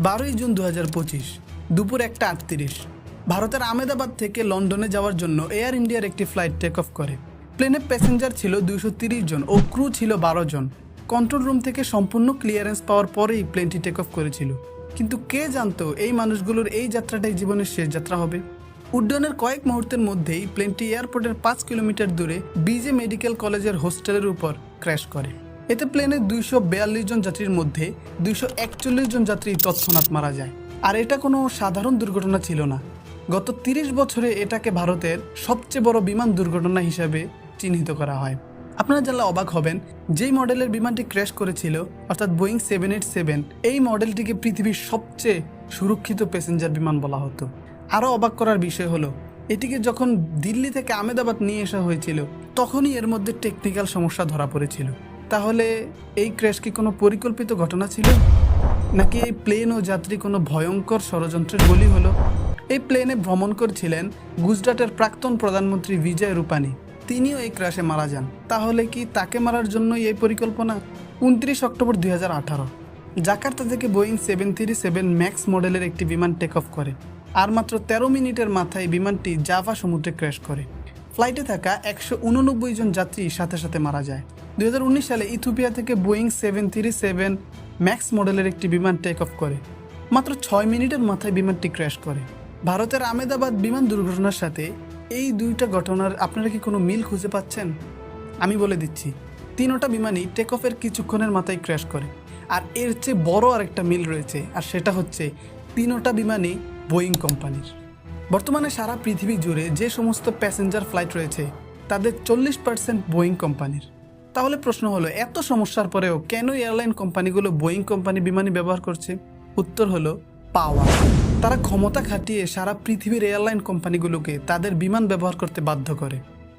বারোই জুন দু হাজার পঁচিশ, দুপুর একটা আটত্রিশ। ভারতের আমেদাবাদ থেকে লন্ডনে যাওয়ার জন্য এয়ার ইন্ডিয়ার একটি ফ্লাইট টেক অফ করে। প্লেনে প্যাসেঞ্জার ছিল দুইশো জন ও ক্রু ছিল বারো জন। কন্ট্রোল রুম থেকে সম্পূর্ণ ক্লিয়ারেন্স পাওয়ার পরেই প্লেনটি টেক অফ করেছিল। কিন্তু কে জানতো এই মানুষগুলোর এই যাত্রাটাই জীবনের শেষ যাত্রা হবে? উড্ডয়নের কয়েক মুহূর্তের মধ্যেই প্লেনটি এয়ারপোর্টের পাঁচ কিলোমিটার দূরে বিজে মেডিকেল কলেজের হোস্টেলের উপর ক্র্যাশ করে। এতে প্লেনের দুইশো বিয়াল্লিশ জন যাত্রীর মধ্যে দুইশো একচল্লিশ জন যাত্রী তৎক্ষণাৎ মারা যায়। আর এটা কোনো সাধারণ দুর্ঘটনা ছিল না। গত তিরিশ বছরে এটাকে ভারতের সবচেয়ে বড় বিমান দুর্ঘটনা হিসেবে চিহ্নিত করা হয়। আপনারা জানলে অবাক হবেন, যেই মডেলের বিমানটি ক্র্যাশ করেছিল, অর্থাৎ বোয়িং সেভেন এইট সেভেন, এই মডেলটিকে পৃথিবীর সবচেয়ে সুরক্ষিত প্যাসেঞ্জার বিমান বলা হতো। আরও অবাক করার বিষয় হলো, এটিকে যখন দিল্লি থেকে আমেদাবাদ নিয়ে আসা হয়েছিল, তখনই এর মধ্যে টেকনিক্যাল সমস্যা ধরা পড়েছিল। তাহলে এই ক্র্যাশ কি কোনো পরিকল্পিত ঘটনা ছিল? নাকি এই প্লেন ও যাত্রী কোনো ভয়ঙ্কর ষড়যন্ত্রের বলি হলো? এই প্লেনে ভ্রমণ করছিলেন গুজরাটের প্রাক্তন প্রধানমন্ত্রী বিজয় রূপানি। তিনিও এই ক্র্যাশে মারা যান। তাহলে কি তাকে মারার জন্যই এই পরিকল্পনা? উনত্রিশ অক্টোবর দুই হাজার আঠারো। জাকার্তা থেকে Boeing seven three seven max মডেলের একটি বিমান টেক অফ করে। আর মাত্র তেরো মিনিটের মাথায় বিমানটি জাভা সমুদ্রে ক্র্যাশ করে। ফ্লাইটে থাকা একশো উননব্বই জন যাত্রী সাথে সাথে মারা যায়। দুই হাজার উনিশ সালে ইথিওপিয়া থেকে Boeing seven three seven Max মডেলের একটি বিমান টেক অফ করে। মাত্র ছয় মিনিটের মাথায় বিমানটি ক্র্যাশ করে। ভারতের আমেদাবাদ বিমান দুর্ঘটনার সাথে এই দুইটা ঘটনার আপনারা কি কোনো মিল খুঁজে পাচ্ছেন? আমি বলে দিচ্ছি, তিনোটা বিমানই টেক অফের কিছুক্ষণের মাথায় ক্র্যাশ করে। আর এর চেয়ে বড় আরেকটা মিল রয়েছে, আর সেটা হচ্ছে তিনোটা বিমানই বোয়িং কোম্পানির। বর্তমানে সারা পৃথিবী জুড়ে যে সমস্ত প্যাসেঞ্জার ফ্লাইট রয়েছে, তাদের চল্লিশ পার্সেন্ট বোয়িং কোম্পানির। তাহলে প্রশ্ন হলো, এত সমস্যার পরেও কেন এয়ারলাইন কোম্পানিগুলো বোয়িং কোম্পানি বিমানই ব্যবহার করছে? উত্তর হলো পাওয়ার তারা ক্ষমতা খাটিয়ে সারা পৃথিবীর এয়ারলাইন কোম্পানিগুলোকে তাদের বিমান ব্যবহার করতে বাধ্য করে।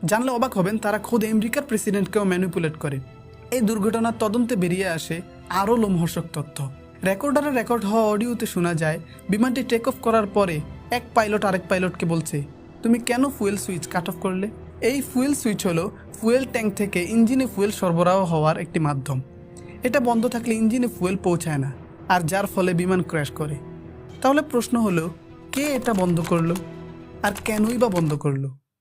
জানলে অবাক হবেন, তারা খোদ আমেরিকার প্রেসিডেন্টকেও ম্যানিপুলেট করে। এই দুর্ঘটনার তদন্তে বেরিয়ে আসে আরও লোমহর্ষক তথ্য। রেকর্ডারে রেকর্ড হওয়া অডিওতে শোনা যায়, বিমানটি টেক অফ করার পরে এক পাইলট আরেক পাইলটকে বলছে তুমি কেন ফুয়েল সুইচ কাট অফ করলে? এই ফুয়েল সুইচ হলো ফুয়েল ট্যাঙ্ক থেকে ইঞ্জিনে ফুয়েল সরবরাহ হওয়ার একটি মাধ্যম। এটা বন্ধ থাকলে ইঞ্জিনে ফুয়েল পৌঁছায় না, আর যার ফলে বিমান ক্র্যাশ করে। তাহলে প্রশ্ন হলো, কে এটা বন্ধ করল? আর কেনই বা বন্ধ করল?